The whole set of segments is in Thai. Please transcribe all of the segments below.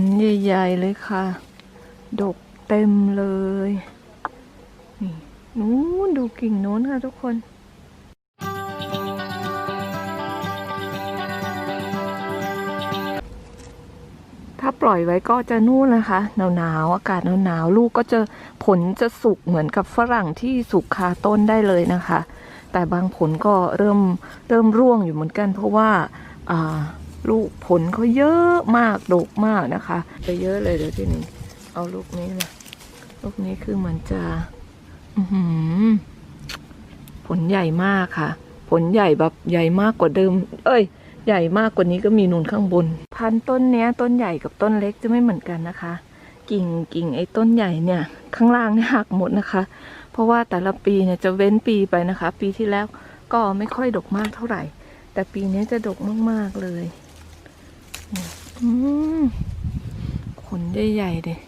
ลใหญ่ๆเลยค่ะ ดกเต็มเลย นี่นู้นดูกิ่งโน้นค่ะทุกคนถ้าปล่อยไว้ก็จะนู่นนะคะหนาวๆอากาศหนาวๆลูกก็จะผลจะสุกเหมือนกับฝรั่งที่สุกคาต้นได้เลยนะคะ แต่บางผลก็เริ่มเริ่มร่วงอยู่เหมือนกัน เพราะว่าอ่า ลูกผลเขาเยอะมากดกมากนะคะไปเยอะเลยเดี๋ยวที่นี้เอาลูกนี้มาลูกนี้คือมันจะอือหือผลใหญ่มากค่ะ ผลใหญ่แบบใหญ่มากกว่าเดิม เอ้ย ใหญ่มากกว่านี้ก็มีนูนข้างบน พันต้นเนี้ย ต้นใหญ่กับต้นเล็กจะไม่เหมือนกันนะคะ กิ่งกิ่งไอ้ต้นใหญ่เนี่ย ข้างล่างเนี่ยหักหมดนะคะ เพราะว่าแต่ละปีเนี่ยจะเว้นปีไปนะคะ ปีที่แล้วก็ไม่ค่อยดกมากเท่าไหร่ แต่ปีนี้จะดกมากๆเลย ขนใหญ่ๆเลย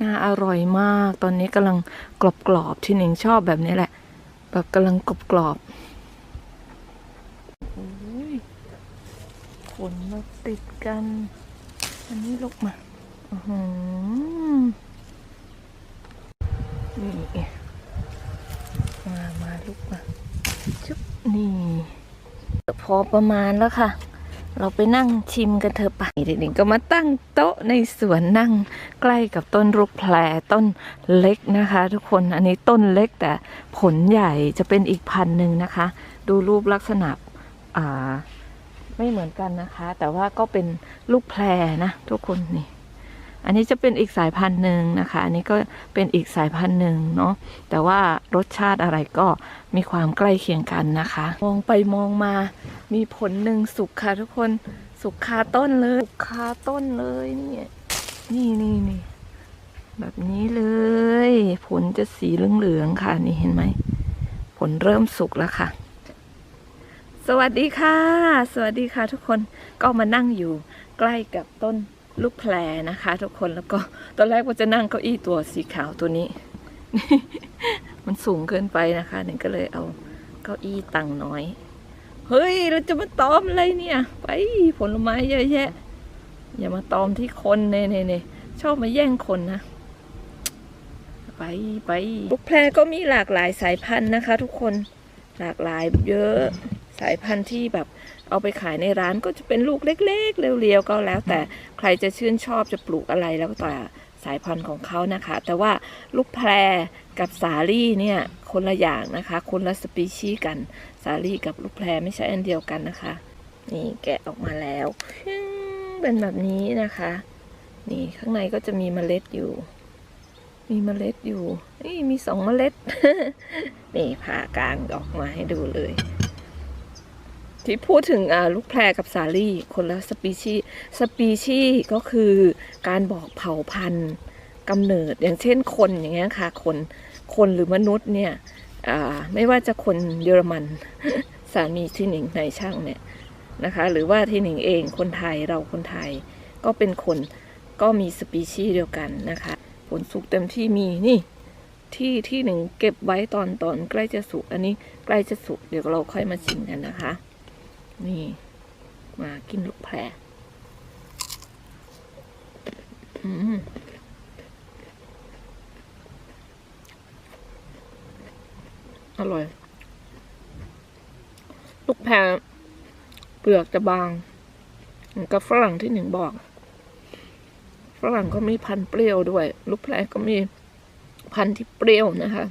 น่าอร่อยมาก ตอนนี้กำลังกรอบๆที่หนิงชอบแบบนี้แหละ แบบกำลังกรอบๆโอ้ยขนมาติดกัน อันนี้ลกมาอือหือนี่มา มาลุกมาชุบนี่พอประมาณแล้วค่ะ เราไปนั่งชิมกันเถอะไปเด็กๆก็มาตั้งโต๊ะในสวนนั่งใกล้กับต้นรุกแพรต้นเล็กนะคะ ทุกคนอันนี้ต้นเล็กแต่ผลใหญ่จะเป็นอีกพันหนึ่งนะคะ ดูรูปลักษณะอ่าไม่เหมือนกันนะคะ แต่ว่าก็เป็นลูกแพรนะ ทุกคนนี่ อันนี้จะเป็นอีกสายพันธุ์หนึ่งนะคะ อันนี้ก็เป็นอีกสายพันธุ์หนึ่งเนาะ แต่ว่ารสชาติอะไรก็มีความใกล้เคียงกันนะคะ มองไปมองมา มีผลหนึ่งสุกค่ะทุกคน สุกคาต้นเลย สุกคาต้นเลยเนี่ย นี่นี่นี่ แบบนี้เลย ผลจะสีเหลืองๆค่ะ นี่เห็นไหม ผลเริ่มสุกแล้วค่ะสวัสดีค่ะ สวัสดีค่ะทุกคนก็มานั่งอยู่ใกล้กับต้น ลูกแพรนะคะ ทุกคนแล้วก็ตอนแรกว่าจะนั่งเก้าอี้ตัวสีขาวตัวนี้ มันสูงเกินไปนะคะหนึ่งก็เลยเอาเก้าอี้ตังน้อย เฮ้ย เราจะมาตอมอะไรเนี่ย ไปผลไม้เยอะแยะ อย่ามาตอมที่คนเน่เน่เน่ชอบมาแย่งคนนะ ไปไปลูกแพรก็มีหลากหลายสายพันธุ์นะคะ ทุกคนหลากหลายเยอะสายพันธุ์ที่แบบ เอาไปขายในร้านก็จะเป็นลูกเล็กๆ เรียวๆ ก็แล้ว แต่ใครจะชื่นชอบจะปลูกอะไรแล้วก็แต่สายพันธุ์ของเขานะคะ แต่ว่าลูกแพรกับสาลี่เนี่ยคนละอย่างนะคะ คนละสปีชีส์กัน สาลี่กับลูกแพรไม่ใช่อันเดียวกันนะคะ นี่แกะออกมาแล้ว เป็นแบบนี้นะคะ นี่ข้างในก็จะมีเมล็ดอยู่ มีเมล็ดอยู่นี่มีสองเมล็ด นี่ผ่ากลางออกมาให้ดูเลย ที่พูดถึงลูกแพรกับสาลี่คนละสปีชีสปีชีก็คือการบอกเผ่าพันธุ์กำเนิดอย่างเช่นคนอย่างเงี้ยค่ะคนคนหรือมนุษย์เนี่ยไม่ว่าจะคนเยอรมันสามีที่หนิงในช่างเนี่ยนะคะหรือว่าที่หนิงเองคนไทยเราคนไทยก็เป็นคนก็มีสปีชีเดียวกันนะคะผลสุกเต็มที่มีนี่ที่ที่หนึ่งเก็บไว้ตอนตอนใกล้จะสุกอันนี้ใกล้จะสุกเดี๋ยวเราค่อยมาชิมกันนะคะ นี่มากินลูกแพรอร่อย ลูกแพรเปลือกจะบางเหมือนกับฝรั่งที่หนึ่งบอก ฝรั่งก็มีพันธุ์เปรี้ยวด้วย ลูกแพรก็มีพันธุ์ที่เปรี้ยวนะคะ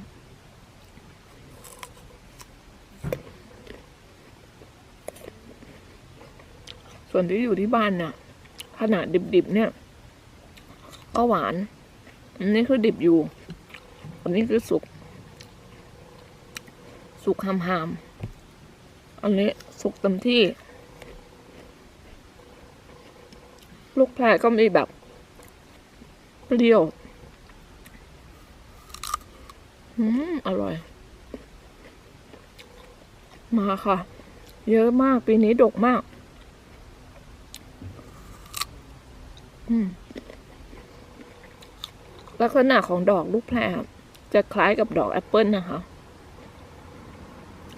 ส่วนที่อยู่ที่บ้านเนี่ยขนาดดิบๆเนี่ย ก็หวาน อันนี้คือดิบอยู่ อันนี้คือสุก สุกหามหามๆอันนี้สุกเต็มที่ ลูกแพรก็มีแบบเปรี้ยวอืมอร่อย มาค่ะ เยอะมากปีนี้ดกมาก อืม ลักษณะของดอกลูกแพรจะคล้ายกับดอกแอปเปิลนะคะ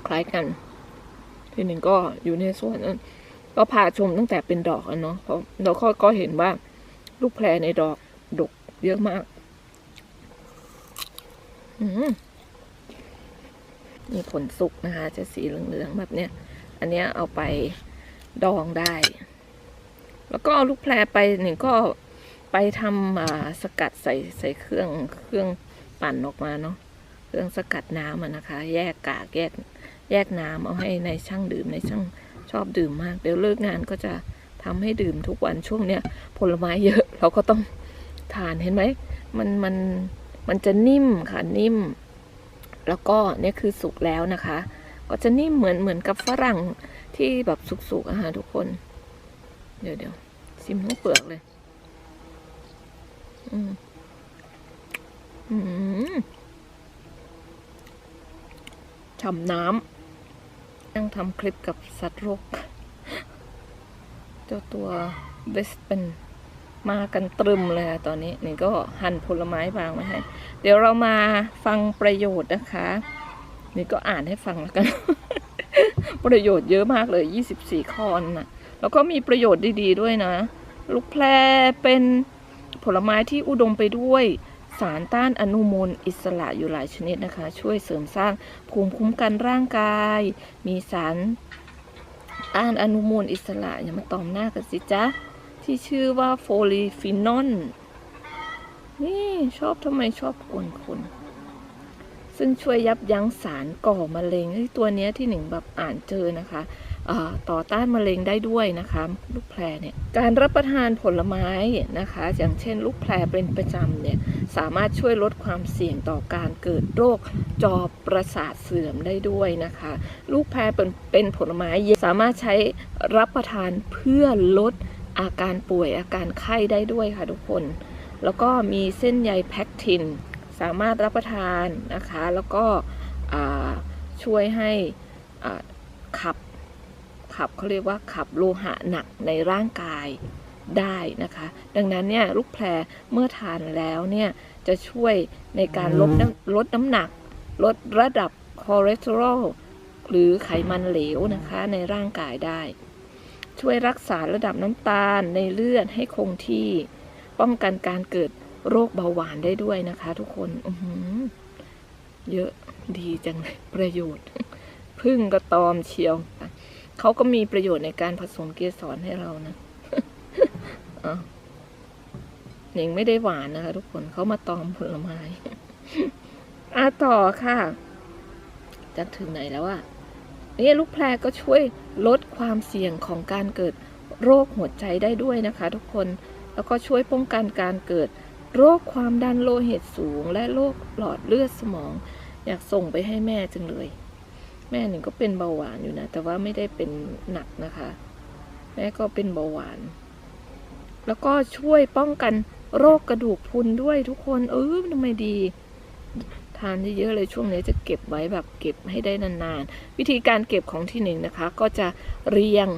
คล้ายกัน ทีหนึ่งก็อยู่ในสวนนั้น ก็พาชมตั้งแต่เป็นดอกอะเนาะเพราะเราก็ก็เห็นว่าลูกแพรในดอกดกเยอะมากอมนี่ผลสุกนะคะ จะสีเหลืองๆแบบเนี้ย อันเนี้ยเอาไปดองได้ แล้วก็เอาลูกแพรไปหนึ่งก็ไปทำสกัดใส่ใส่เครื่องเครื่องปั่นออกมาเนาะเครื่องสกัดน้ำนะคะ แยกกากแยกแยกน้ำเอาให้ในช่างดื่มในช่างชอบดื่มมาก เดี๋ยวเลิกงานก็จะทำให้ดื่มทุกวันช่วงเนี้ยผลไม้เยอะเราก็ต้องทานเห็นไหมมันมันมันจะนิ่มค่ะนิ่ม แล้วก็เนี่ยคือสุกแล้วนะคะ ก็จะนิ่มเหมือนเหมือนกับฝรั่งที่แบบสุกๆอะค่ะทุกคน เดี๋ยวเดี๋ยวชิมทั้งเปลือกเลย อืม อืมฉ่ำน้ำนั่งทำคลิปกับสัตว์รคเจ้าตัวเบสเป็นมากันตรึมเลยอะตอนนี้นี่ก็หั่นผลไม้บางไว้ให้ เดี๋ยวเรามาฟังประโยชน์นะคะ นี่ก็อ่านให้ฟังแล้วกัน ประโยชน์เยอะมากเลย 24 ข้อน่ะ แล้วก็มีประโยชน์ดีๆ ด้วยนะ ลูกแพรเป็นผลไม้ที่อุดมไปด้วยสารต้านอนุมูลอิสระอยู่หลายชนิดนะคะ ช่วยเสริมสร้างภูมิคุ้มกันร่างกาย มีสารต้านอนุมูลอิสระอย่ามาตอมหน้ากันสิจ๊ะ ที่ชื่อว่าโฟลีฟินอลนี่ชอบทำไมชอบกวนคนซึ่งช่วยยับยั้งสารก่อมะเร็งเฮ้ตัวเนี้ยที่หนึ่งแบบอ่านเจอนะคะ ต่อต้านมะเร็งได้ด้วยนะคะ ลูกแพรเนี่ยการรับประทานผลไม้นะคะ อย่างเช่น ลูกแพรเป็นประจำเนี่ยสามารถช่วยลดความเสี่ยงต่อการเกิดโรคจอประสาทเสื่อมได้ด้วยนะคะ ลูกแพรเป็นเป็นผลไม้เย็นสามารถใช้รับประทานเพื่อลดอาการป่วยอาการไข้ได้ด้วยค่ะทุกคน แล้วก็มีเส้นใยแพคทิน สามารถรับประทานนะคะ แล้วก็ช่วยให้ขับ ขับเขาเรียกว่าขับโลหะหนักในร่างกายได้นะคะ ดังนั้นเนี่ยลูกแพรเมื่อทานแล้วเนี่ยจะช่วยในการลดน้ำลดน้ำหนัก ลดระดับคอเลสเตอรอลหรือไขมันเหลวนะคะในร่างกายได้ ช่วยรักษาระดับน้ำตาลในเลือดให้คงที่ ป้องกันการเกิดโรคเบาหวานได้ด้วยนะคะทุกคนเยอะดีจังเลยประโยชน์ พึ่งก็ตอมเชียว เขาก็มีประโยชน์ในการผสมเกสรให้เรานะหนิงไม่ได้หวานนะคะ ทุกคนเขามาตอมผลไม้อะต่อค่ะ จะถึงไหนแล้วอะนี่ลูกแพรก็ช่วยลดความเสี่ยงของการเกิดโรคหัวใจได้ด้วยนะคะ ทุกคน แล้วก็ช่วยป้องกันการเกิด โรคความดันโลหิตสูง และโรคหลอดเลือดสมอง อยากส่งไปให้แม่จังเลย แม่หนึ่งก็เป็นเบาหวานอยู่นะ แต่ว่าไม่ได้เป็นหนักนะคะ แม่ก็เป็นเบาหวาน แล้วก็ช่วยป้องกันโรคกระดูกพรุนด้วยทุกคน เออทำไมดี ทานเยอะๆเลยช่วงนี้จะเก็บไว้แบบเก็บให้ได้นานๆ วิธีการเก็บของที่หนึ่งนะคะ ก็จะเรียง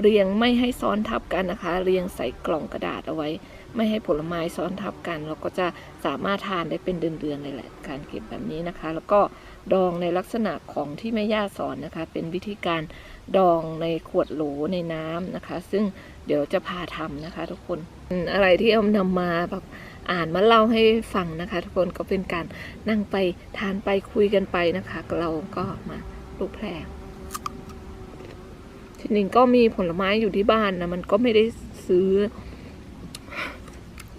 เรียงไม่ให้ซ้อนทับกันนะคะ เรียงใส่กล่องกระดาษเอาไว้ ไม่ให้ผลไม้ซ้อนทับกัน เราก็จะสามารถทานได้เป็นเดือนๆเลยแหละ การเก็บแบบนี้นะคะ แล้วก็ ดองในลักษณะของที่แม่ย่าสอนนะคะ เป็นวิธีการดองในขวดโหลในน้ำนะคะ ซึ่งเดี๋ยวจะพาทำนะคะ ทุกคนอะไรที่เอานำมาแบบอ่านมาเล่าให้ฟังนะคะ ทุกคนก็เป็นการนั่งไปทานไปคุยกันไปนะคะ เราก็มาลูกแพรทีหนึ่งก็มีผลไม้อยู่ที่บ้านนะมันก็ไม่ได้ซื้อ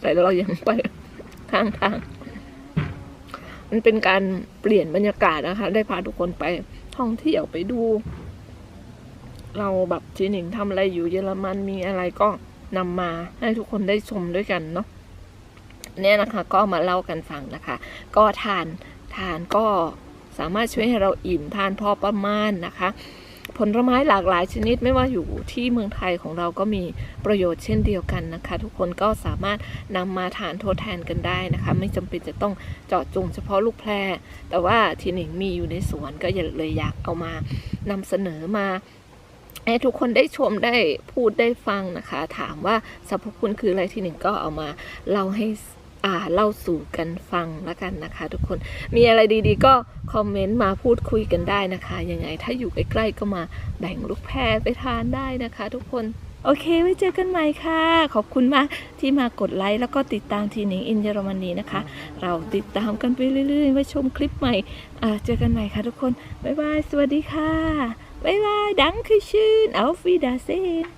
แต่เรายังไปข้างทาง มันเป็นการเปลี่ยนบรรยากาศนะคะ ได้พาทุกคนไปท่องเที่ยวไปดู เราแบบทีหนึ่งทำอะไรอยู่เยอรมันมีอะไรก็นำมาให้ทุกคนได้ชมด้วยกันเนาะเนี่ยนะคะ ก็มาเล่ากันฟังนะคะ ก็ทานทานก็สามารถช่วยให้เราอิ่มทานพอประมาณนะคะ ผลไม้หลากหลายชนิดไม่ว่าอยู่ที่เมืองไทยของเราก็มีประโยชน์เช่นเดียวกันนะคะ ทุกคนก็สามารถนำมาทานทดแทนกันได้นะคะ ไม่จำเป็นจะต้องเจาะจงเฉพาะลูกแพรแต่ว่าทีหนึ่งมีอยู่ในสวนก็เลยอยากเอามานำเสนอมาให้ทุกคนได้ชมได้พูดได้ฟังนะคะ ถามว่าสรรพคุณคืออะไรที่หนึ่งก็เอามาเล่าให้ อ่าเล่าสู่กันฟังแล้วกันนะคะ ทุกคนมีอะไรดีๆ ก็คอมเมนต์มาพูดคุยกันได้นะคะยังไงถ้าอยู่ใกล้ๆก็มาแบ่งลูกแพรไปทานได้นะคะ ทุกคนโอเค ไว้เจอกันใหม่ค่ะ ขอบคุณมากที่มากดไลค์แล้วก็ติดตามทีนิงอินเยอรมนีนะคะ เราติดตามกันไปเรื่อยๆไว้ชมคลิปใหม่อ่าเจอกันใหม่ค่ะทุกคน บ๊ายบาย สวัสดีค่ะ บ๊ายบาย ดังคือชื่นเอาฟีดาเซน